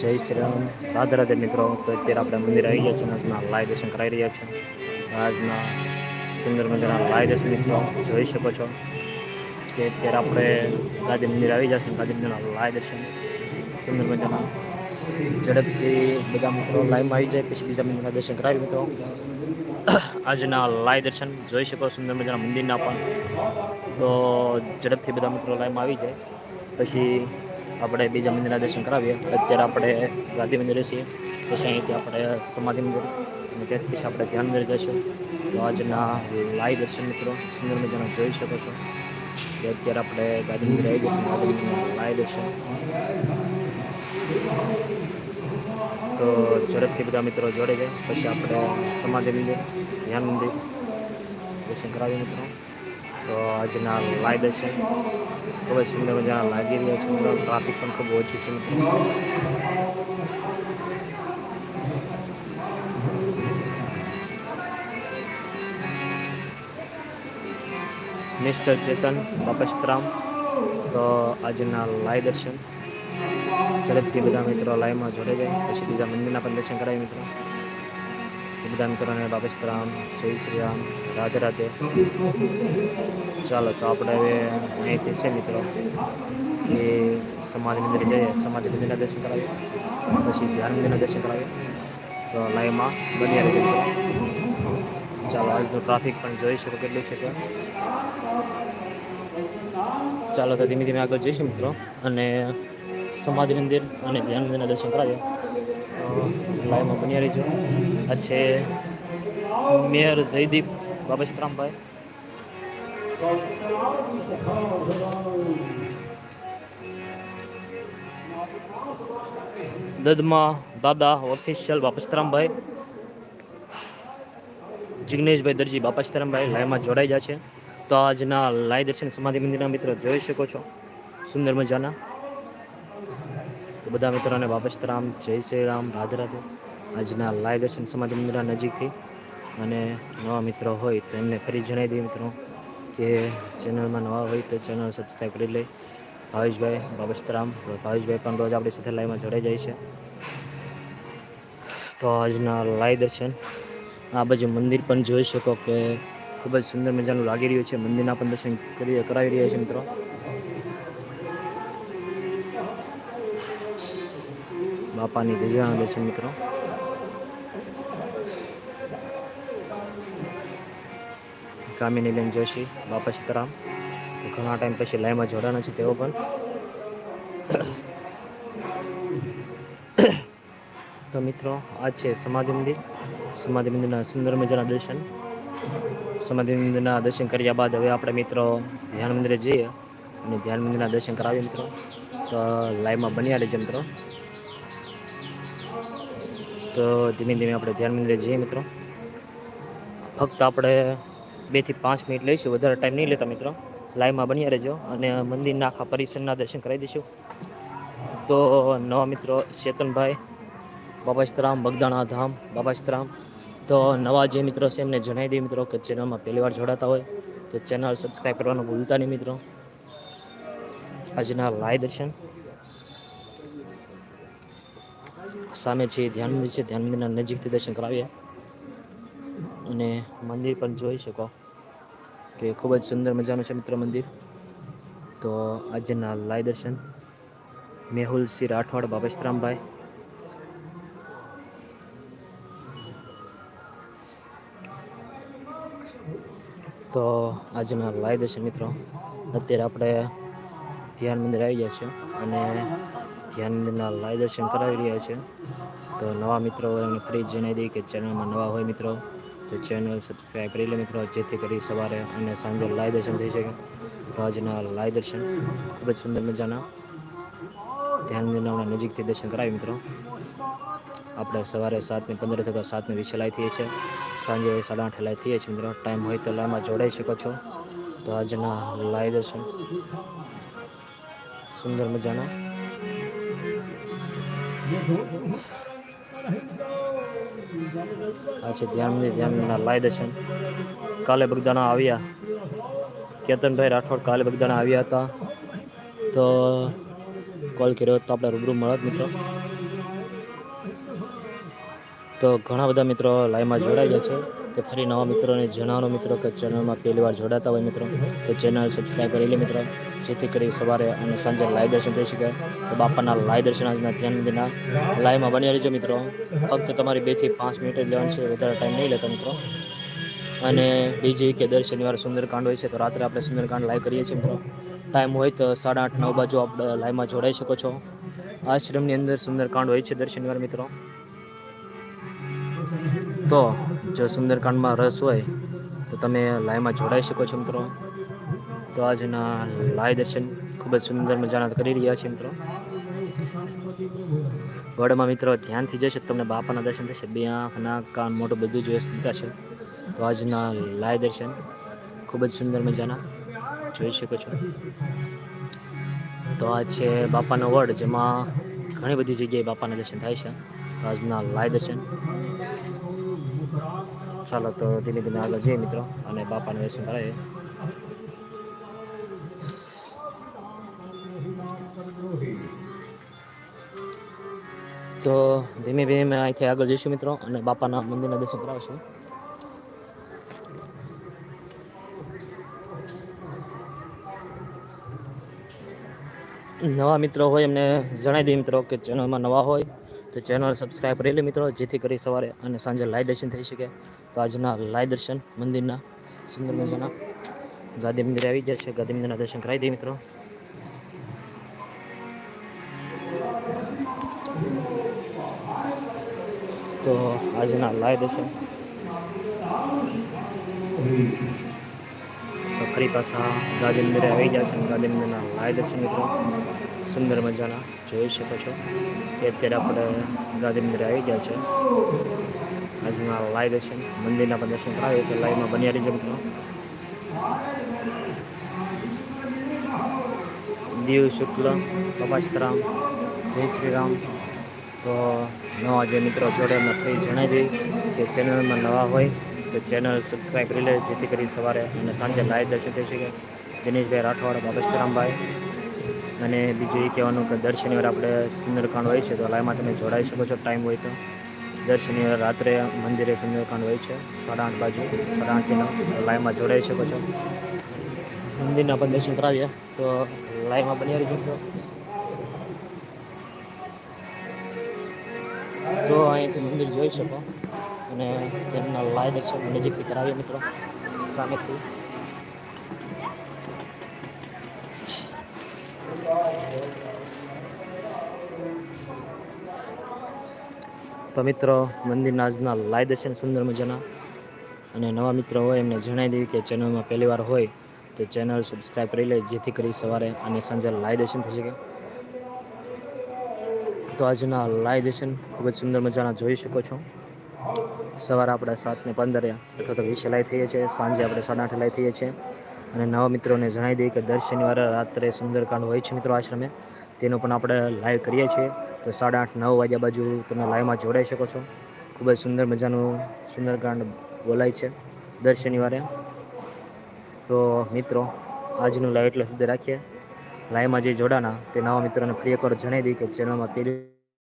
જય શ્રી રામ. રાધે રાધે મિત્રો, તો અત્યારે આપણે મંદિર આવી ગયા છે આજના લાઈવ દર્શન કરાવી રહ્યા છે. આજના સુંદર મજાના લાઈવ દર્શન મિત્રો જોઈ શકો છો કે અત્યારે આપણે ગાંધી મંદિર આવી જશે ગાંધી મંદિરના લાઈવ દર્શન, સુંદર મજાના ઝડપથી બધા મિત્રો લાઈવમાં આવી જાય. પછી બીજા મંદિરના દર્શન કરાવી મિત્રો. આજના લાઈવ દર્શન જોઈ શકો સુંદર મજાના મંદિરના પણ. તો ઝડપથી બધા મિત્રો લાઈવમાં આવી જાય. પછી આપણે બીજા મંદિરના દર્શન કરાવીએ. અત્યારે આપણે ગાંધી મંદિરે છીએ. પછી અહીંથી આપણે સમાધિ મંદિર અને ત્યાંથી પછી આપણે ધ્યાન મંદિર જઈશું. તો આજના લાઈવ દર્શન મિત્રો, સુંદર મજાના જોઈ શકો છો. કે અત્યારે આપણે ગાંધી મંદિર આવી જઈશું ગાંધી મંદિરના લાઈવ દર્શન. તો ઝડપથી બધા મિત્રો જોડે જાય. પછી આપણે સમાધિ મંદિર, ધ્યાન મંદિર દર્શન કરાવીએ મિત્રો. તો આજના લાઈવ દર્શન ખૂબ જ સુંદર મજા લાગી રહ્યા છે ટ્રાફિક પણ ખૂબ ઓછું છે. મિસ્ટર ચેતન બાપસ્તરામ તો આજના લાઈવ દર્શન ઝડપથી બધા મિત્રો લાઈવમાં જોડે જાય. પછી બીજા મંદિરના પણ દર્શન કરાવી મિત્રો. તો બધા મિત્રોને બાપસ્તરામ જય શ્રી રામ, રાધે રાધે. ચાલો તો આપણે હવે અહીંથી છે મિત્રો, એ સમાજ મંદિરે જઈએ. સમાજ મંદિરના દર્શન કરાવીએ. પછી ધ્યાન મંદિરના દર્શન કરાવીએ. તો લાઈવમાં બની રહેજો ચાલો, આજનું ટ્રાફિક પણ જોઈ શકો કેટલું છે ત્યાં. ચાલો તો ધીમે ધીમે આગળ જઈશું મિત્રો. અને સમાજ મંદિર અને ધ્યાન મંદિરના દર્શન કરાવીએ. લાઈવમાં બન્યા રહીજો. છે મેયર જયદીપ બાબેશરામભાઈ દદમા દાદા ઓફિશિયલ બાપસ્તરામભાઈ. જિગ્નેશભાઈ દરજી બાપસ્તરામભાઈ લાઈવમાં જોડાઈ ગયા છે. તો આજના લાઈ દર્શન સમાધિ મંદિરના મિત્રો જોઈ શકો છો. સુંદર મજાના. તો બધા મિત્રોને બાપસ્તરામ જય શ્રી રામ, રાધે રાધે. આજના લાય દર્શન સમાધિ મંદિરના નજીકથી. અને નવા મિત્રો હોય તો એમને ફરી જણાવી દઈએ મિત્રો કે ચેનલમાં નવા હોય તો ચેનલ સબસ્ક્રાઈબ કરી લે. ભાવેશભાઈ બાબસ્તરામ ભાવેશભાઈ પણ રોજ આપણી સાથે લાઈવમાં જોડાઈ જાય છે. તો આજના લાઈ દર્શન. આ બાજુ મંદિર પણ જોઈ શકો કે ખૂબ જ સુંદર મજાનું લાગી રહ્યું છે. મંદિરના પણ દર્શન કરી કરાવી રહ્યા છે મિત્રો. બાપાની ધજાના દર્શન મિત્રો. કામિનીબેન જોશી બાપા સીતારામ. ઘણા ટાઈમ પછી લાઈમાં જોડાના છે તેઓ પણ. તો મિત્રો, આ છે સમાધિ મંદિર. સમાધિ મંદિરના સુંદર મજાના દર્શન. સમાધિ મંદિરના દર્શન કર્યા બાદ હવે આપણે મિત્રો ધ્યાન મંદિરે જઈએ. અને ધ્યાન મંદિરના દર્શન કરાવીએ મિત્રો. તો લાઈવમાં બન્યા રહેજો મિત્રો. તો ધીમે ધીમે આપણે ધ્યાન મંદિરે જઈએ મિત્રો. ફક્ત આપણે બેથી પાંચ મિનિટ લઈશું. વધારે ટાઈમ નહીં લેતા મિત્રો. લાઈવમાં બન્યા રહેજો અને મંદિરના આખા પરિસરના દર્શન કરાવી દઈશું. તો નવા મિત્રો ચેતનભાઈ બાબાસ્તરામ બગદાણા ધામ બાબાસ્તરામ તો નવા જે મિત્રો છે એમને જણાવી દઈએ મિત્રો કે ચેનલમાં પહેલી વાર જોડાતા હોય તો ચેનલ સબસ્ક્રાઈબ કરવાનું ભૂલતા નહીં મિત્રો. આજના લાય દર્શન. સામે છે ધ્યાન મંદિર છે, ધ્યાન મંદિરના નજીકથી દર્શન કરાવીએ. અને મંદિર પણ જોઈ શકો કે ખૂબ જ સુંદર મજાનું છે મિત્ર મંદિર. તો આજના લાય દર્શન. મેહુલ સિંહ રાઠોડ બાબેશરામભાઈ તો આજના લાય દર્શન મિત્રો. અત્યારે આપણે ધ્યાન મંદિર આવી ગયા છે અને ધ્યાન મંદિરના લાઈ દર્શન કરાવી રહ્યા છે. તો નવા મિત્રો એમને ફરી જણાવી દઈએ કે ચેનલમાં નવા હોય મિત્રો, તો ચેનલ સબસ્ક્રાઈબ કરી લે મિત્રો, જેથી કરી સવારે અને સાંજે લાઈ દર્શન થઈ શકે. તો આજના લાઈ દર્શન, ખૂબ જ સુંદર મજાના. ધ્યાન મંદિરના નજીકથી દર્શન કરાવી મિત્રો. આપણે સવારે સાતને પંદર થતા સાતને વીસે લાઈ થઈએ છીએ. સાંજે સાડા આઠે લાઈ થઈએ છીએ મિત્રો. ટાઈમ હોય તો લાઈમાં જોડાઈ શકો છો. તો આજના લાઈ દર્શન. સુંદર મજાના. આ છે ધ્યાન ધ્યાનના લાય દર્શન. કાલે બગદાણા આવ્યા. કેતનભાઈ રાઠોડ કાલે બગદાણા આવ્યા હતા. તો કોલ કર્યો તો આપણે રૂબરૂ મળત મિત્રો. તો ઘણા બધા મિત્રો લાઈવમાં જોડાઈ ગયા છે. તો ફરી નવા મિત્રોને જણાવવાનો મિત્રો કે ચેનલમાં પહેલી વાર જોડાતા હોય મિત્રો, તો ચેનલ સબસ્ક્રાઈબ કરી લે મિત્રો. જેથી કરી સવારે અને સાંજે લાઈવ દર્શન થઈ શકે. તો બાપાના લાઈવ દર્શન આજના ધ્યાન મંદિરના લાઈવમાં બની રહેજો મિત્રો. ફક્ત તમારી બેથી પાંચ મિનિટ જ લેવાનું છે, વધારે ટાઈમ નહીં લેતા મિત્રો. અને બીજી કે દર શનિવારે સુંદરકાંડ હોય છે, તો રાત્રે આપણે સુંદરકાંડ લાઈવ કરીએ છીએ મિત્રો. ટાઈમ હોય તો સાડા આઠ, નવ બાજુ આપણે લાઈવમાં જોડાઈ શકો છો. આશ્રમની અંદર સુંદરકાંડ હોય છે દર શનિવારે મિત્રો. તો જો સુંદરકાંડમાં રસ હોય, તો તમે લાઈવમાં જોડાઈ શકો છો મિત્રો. તો આજના લાઈવ દર્શન ખૂબ જ સુંદર મજાના કરી રહ્યા છે મિત્રો. વડમાં મિત્રો ધ્યાનથી જશે તમને બાપાના દર્શન થશે. બે આંખ, નાક, કાન, મોઢું બધું જ વ્યવસ્થિત છે તો આજના લાઈવ દર્શન ખૂબ જ સુંદર મજાના જોઈ શકો છો. તો આ છે બાપાનો વડ, જેમાં ઘણી બધી જગ્યાએ બાપાના દર્શન થાય છે. તો આજના લાઈવ દર્શન. ચાલો તો ધીમે ધીમે આગળ જઈએ મિત્રો અને બાપાના દર્શન કરાવીએ. તો ધીમે ધીમે અહીંથી આગળ જઈશું મિત્રો અને બાપાના મંદિરના દર્શન કરાવશું. નવા મિત્રો હોય એમને જણાવી દઈએ મિત્રો કે ચેનલમાં નવા હોય તો ચેનલ સબસ્ક્રાઈબ કરી લે મિત્રો, જેથી કરી સવારે અને સાંજે લાઈવ દર્શન થઈ શકે. તો આજના લાઈવ દર્શન મંદિરના સુંદર મજાના ગાંધી મંદિર આવી ગયા છે. ગાંધી મંદિરના દર્શન કરાવી દઈએ મિત્રો. તો આજના લાઈ દેશે તો ફરી પાછા ગાંધી મંદિરે આવી ગયા છે ગાંધી મંદિરના લાઈવ દર્શન મિત્રો. સુંદર મજાના જોઈ શકો છો. કે અત્યારે આપણે ગાંધી મંદિરે આવી ગયા છે. આજના લાય દર્શન મંદિરના પણ દર્શન કરાવીએ તો લાઈવમાં બન્યા રહીજો મિત્રો. દીવ શુક્લ કપાસતરામ જય શ્રી રામ. તો નવા જે મિત્રો જોડે ફરી જણાવી દઈ કે ચેનલમાં નવા હોય તો ચેનલ સબસ્ક્રાઈબ કરી લે, જેથી કરી સવારે અને સાંજે લાઈવ દર્શન થઈ શકે. દિનેશભાઈ રાઠોડ બાબસ્તરામભાઈ અને બીજું એ કહેવાનું કે દર આપણે સુંદરકાંડ હોય છે તો લાઈવમાં તમે જોડાઈ શકો છો, ટાઈમ હોય તો. દર રાત્રે મંદિરે સુંદરકાંડ હોય છે, સાડા આઠ બાજુ, સાડા આઠથી લાઈવમાં જોડાઈ શકો છો. મંદિરના પણ દર્શન કરાવીએ. તો લાઈવમાં બની રહી મિત્રો તો અહીંથી મંદિર જોઈ શકો. અને તેમના લાય દર્શન નજીકથી કરાવીએ મિત્રો, સામેથી. તો મિત્રો, મંદિરના આજના લાય દર્શન સુંદર મજાના. અને નવા મિત્રો હોય એમને જણાવી દેવી કે ચેનલમાં પહેલી વાર હોય, તો ચેનલ સબસ્ક્રાઈબ કરી લે, જેથી કરી સવારે અને સાંજે લાય દર્શન થઈ શકે. તો આજના લાઈવ દર્શન ખૂબ જ સુંદર મજાના જોઈ શકો છો. સવારે આપણે સાતને પંદરે અથવા તો વીસે લાઈ થઈએ છીએ, સાંજે આપણે સાડા આઠે લાઈ થઈએ છીએ. અને નવા મિત્રોને જણાવી દઈએ કે દર શનિવારે રાત્રે સુંદરકાંડ હોય છે મિત્રો આશ્રમે. તેનો પણ આપણે લાઈવ કરીએ છીએ. તો સાડા આઠ, નવ વાગ્યા બાજુ તમે લાઈવમાં જોડાઈ શકો છો. ખૂબ જ સુંદર મજાનું સુંદરકાંડ બોલાય છે દર શનિવારે તો મિત્રો, આજનું લાઈવ એટલે સુધી રાખીએ. લાઈવમાં જે જોડાના તે નવા મિત્રોને ફરી એકવાર જણાવી દઈએ કે ચેનલમાં પેલી